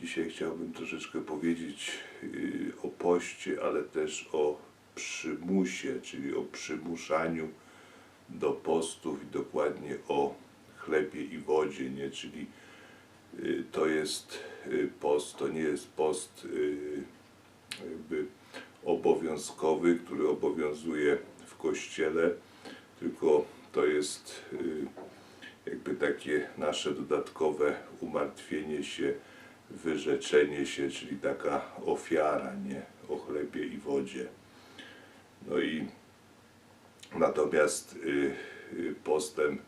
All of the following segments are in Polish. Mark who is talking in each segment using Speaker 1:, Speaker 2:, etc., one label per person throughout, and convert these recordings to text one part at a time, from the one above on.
Speaker 1: Dzisiaj chciałbym troszeczkę powiedzieć y, o poście, ale też o przymusie, czyli o przymuszaniu do postów i dokładnie o chlebie i wodzie, nie? Czyli y, to jest y, post, to nie jest post jakby obowiązkowy, który obowiązuje w kościele, tylko to jest jakby takie nasze dodatkowe umartwienie się, wyrzeczenie się, czyli taka ofiara, nie? O chlebie i wodzie. No i natomiast y, y, postem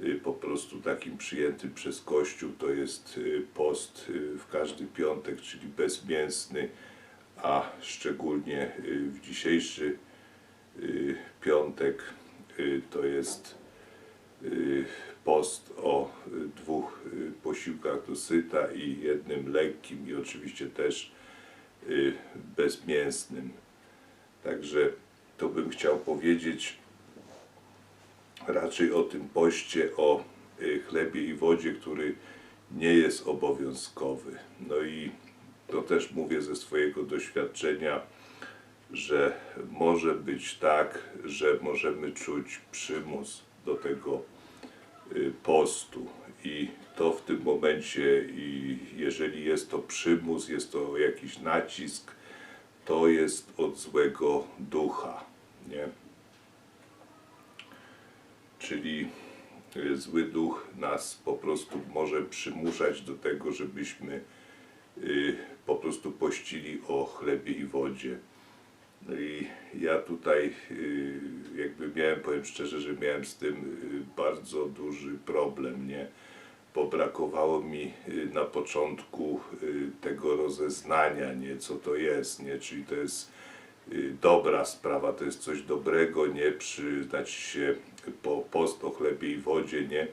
Speaker 1: y, po prostu takim przyjętym przez Kościół to jest post w każdy piątek, czyli bezmięsny, a szczególnie w dzisiejszy piątek to jest post o y, dwóch y, posiłkach do syta i jednym lekkim i oczywiście też y, bezmięsnym. Także to bym chciał powiedzieć raczej o tym poście, o y, chlebie i wodzie, który nie jest obowiązkowy. No i to też mówię ze swojego doświadczenia, że może być tak, że możemy czuć przymus do tego y, postu i to w tym momencie, i jeżeli jest to przymus, jest to jakiś nacisk, to jest od złego ducha, nie? Czyli y, zły duch nas po prostu może przymuszać do tego, żebyśmy y, po prostu pościli o chlebie i wodzie. No i ja tutaj y, jakby miałem, powiem szczerze, że miałem z tym y, bardzo duży problem, nie? Bo brakowało mi y, na początku tego rozeznania, nie? Co to jest, nie? Czyli to jest dobra sprawa, to jest coś dobrego, nie? Przyznać się po post o chlebie i wodzie, nie?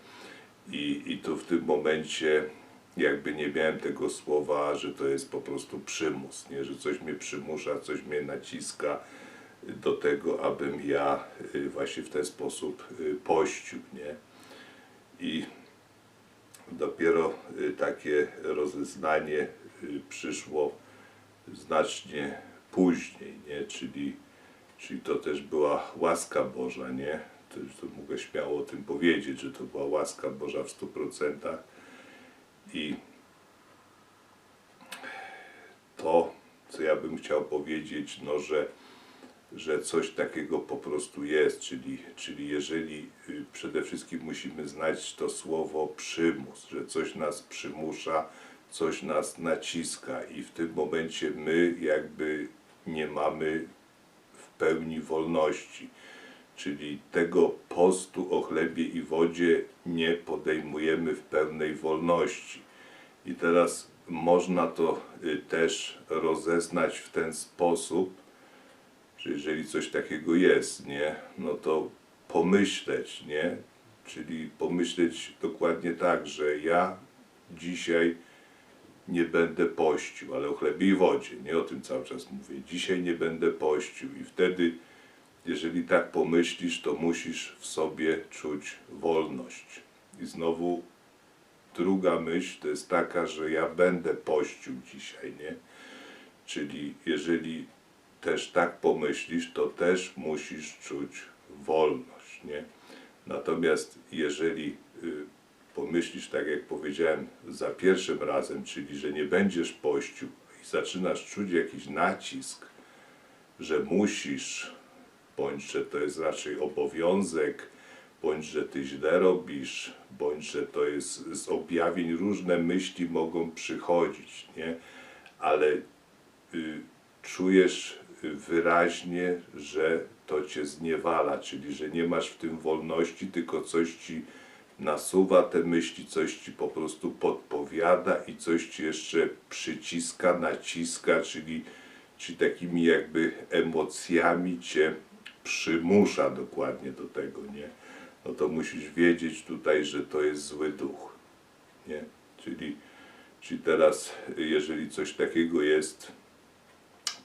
Speaker 1: I, I tu w tym momencie jakby nie miałem tego słowa, że to jest po prostu przymus, nie? że coś mnie przymusza, coś mnie naciska do tego, abym ja y, właśnie w ten sposób y, pościł. Nie? I dopiero y, takie rozeznanie przyszło znacznie później, nie? Czyli, czyli to też była łaska Boża, nie? To, to mogę śmiało o tym powiedzieć, że to była łaska Boża w stu procentach i to, co ja bym chciał powiedzieć, no, że, że coś takiego po prostu jest, czyli, czyli jeżeli y, przede wszystkim musimy znać to słowo przymus, że coś nas przymusza, coś nas naciska i w tym momencie my jakby nie mamy w pełni wolności. Czyli tego postu o chlebie i wodzie nie podejmujemy w pełnej wolności. I teraz można to y, też rozeznać w ten sposób, że jeżeli coś takiego jest, nie, no to pomyśleć, nie? Czyli pomyśleć dokładnie tak, że ja dzisiaj nie będę pościł, ale o chlebie i wodzie, nie o tym cały czas mówię. Dzisiaj nie będę pościł i wtedy, jeżeli tak pomyślisz, to musisz w sobie czuć wolność. I znowu druga myśl to jest taka, że ja będę pościł dzisiaj, nie? Czyli jeżeli też tak pomyślisz, to też musisz czuć wolność, nie? Natomiast jeżeli y, pomyślisz tak, jak powiedziałem za pierwszym razem, czyli że nie będziesz pościł i zaczynasz czuć jakiś nacisk, że musisz, bądź że to jest raczej obowiązek, bądź że ty źle robisz, bądź że to jest z objawień różne myśli mogą przychodzić, nie? Ale y, czujesz wyraźnie, że to cię zniewala, czyli że nie masz w tym wolności, tylko coś ci nasuwa te myśli, coś ci po prostu podpowiada i coś ci jeszcze przyciska, naciska, czyli, czyli takimi jakby emocjami cię przymusza dokładnie do tego, nie? No to musisz wiedzieć tutaj, że to jest zły duch, nie? Czyli, czyli teraz, jeżeli coś takiego jest,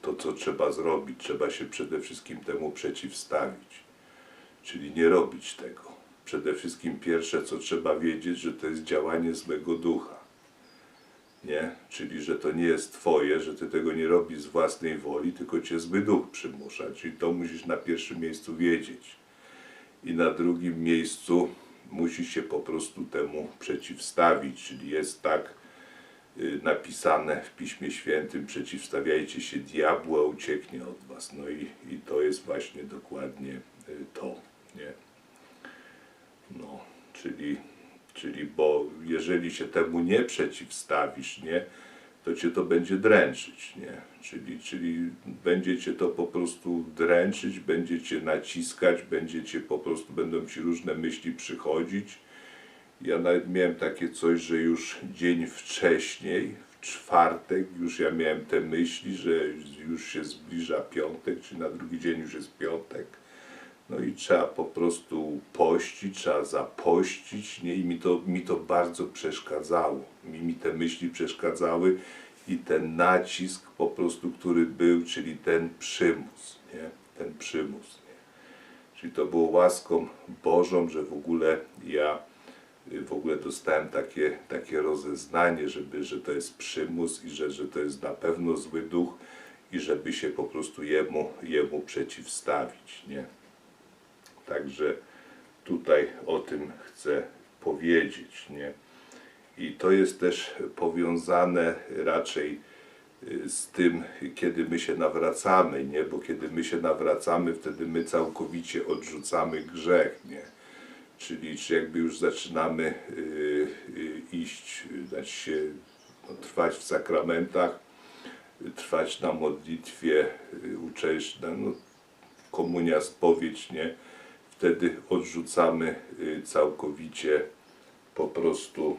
Speaker 1: to co trzeba zrobić? Trzeba się przede wszystkim temu przeciwstawić, czyli nie robić tego. Przede wszystkim pierwsze, co trzeba wiedzieć, że to jest działanie złego ducha. Nie? Czyli, że to nie jest twoje, że ty tego nie robisz z własnej woli, tylko cię zły duch przymusza. Czyli to musisz na pierwszym miejscu wiedzieć. I na drugim miejscu musisz się po prostu temu przeciwstawić. Czyli jest tak y, napisane w Piśmie Świętym, przeciwstawiajcie się diabłu, a ucieknie od was. No i, i to jest właśnie dokładnie y, to, nie? No, czyli, czyli bo jeżeli się temu nie przeciwstawisz, nie, to cię to będzie dręczyć, nie? Czyli, czyli będzie cię to po prostu dręczyć, będzie cię naciskać, będzie cię po prostu, będą ci różne myśli przychodzić. Ja nawet miałem takie coś, że już dzień wcześniej, w czwartek, już ja miałem te myśli, że już się zbliża piątek, czy na drugi dzień już jest piątek. No i trzeba po prostu pościć, trzeba zapościć, nie? I mi to, mi to bardzo przeszkadzało. Mi, mi te myśli przeszkadzały i ten nacisk po prostu, który był, czyli ten przymus, nie? Ten przymus, nie? Czyli to było łaską Bożą, że w ogóle ja y, w ogóle dostałem takie, takie rozeznanie, żeby, że to jest przymus i że, że to jest na pewno zły duch i żeby się po prostu jemu, jemu przeciwstawić, nie? Także tutaj o tym chcę powiedzieć, nie? I to jest też powiązane raczej y, z tym, kiedy my się nawracamy, nie? Bo kiedy my się nawracamy, wtedy my całkowicie odrzucamy grzech, nie? Czyli czy jakby już zaczynamy y, y, iść, znaczy się no, trwać w sakramentach, trwać na modlitwie, uczęszczać, no, komunia, spowiedź, nie? Wtedy odrzucamy y, całkowicie po prostu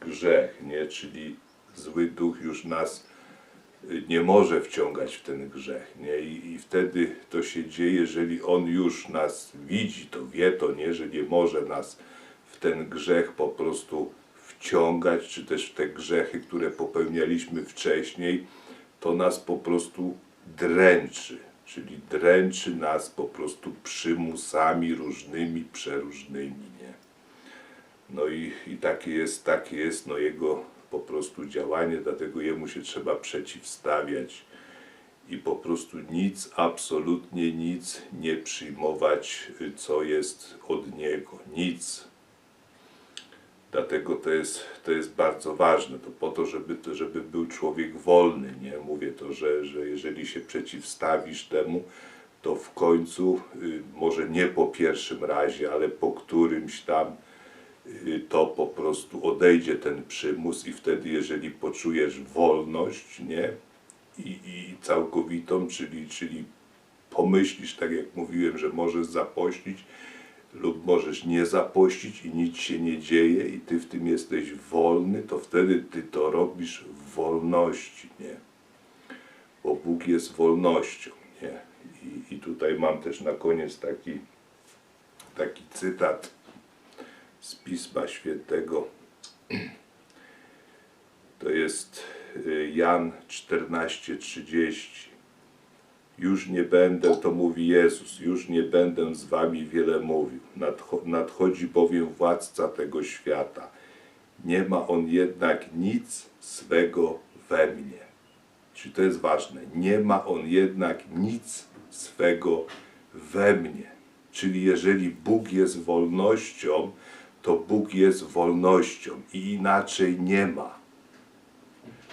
Speaker 1: grzech, nie? Czyli zły duch już nas y, nie może wciągać w ten grzech, nie? I, I wtedy to się dzieje, jeżeli on już nas widzi, to wie to, nie? Że nie może nas w ten grzech po prostu wciągać, czy też w te grzechy, które popełnialiśmy wcześniej, to nas po prostu dręczy, czyli dręczy nas po prostu przymusami różnymi, przeróżnymi, nie? No i, i takie jest, takie jest no jego po prostu działanie, dlatego jemu się trzeba przeciwstawiać i po prostu nic, absolutnie nic nie przyjmować, y, co jest od niego. Nic. Dlatego to jest, to jest bardzo ważne. To po to, żeby, żeby był człowiek wolny. Nie mówię to, że, że jeżeli się przeciwstawisz temu, to w końcu, y, może nie po pierwszym razie, ale po którymś tam, y, to po prostu odejdzie ten przymus i wtedy, jeżeli poczujesz wolność, nie? I, i całkowitą, czyli, czyli pomyślisz, tak jak mówiłem, że możesz zapościć lub możesz nie zapościć i nic się nie dzieje i ty w tym jesteś wolny, to wtedy ty to robisz w wolności, nie? Bo Bóg jest wolnością, nie? I, i tutaj mam też na koniec taki, taki cytat z Pisma Świętego. To jest y, Jan 14:30. Już nie będę, to mówi Jezus, już nie będę z wami wiele mówił. Nadcho- Nadchodzi bowiem władca tego świata. Nie ma on jednak nic swego we mnie. Czyli to jest ważne. Nie ma on jednak nic swego we mnie. Czyli jeżeli Bóg jest wolnością, to Bóg jest wolnością i inaczej nie ma.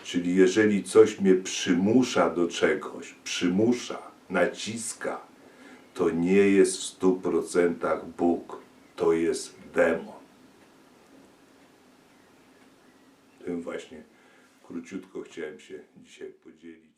Speaker 1: Czyli jeżeli coś mnie przymusza do czegoś, przymusza, naciska, to nie jest w stu procentach Bóg, to jest demon. Tym właśnie króciutko chciałem się dzisiaj podzielić.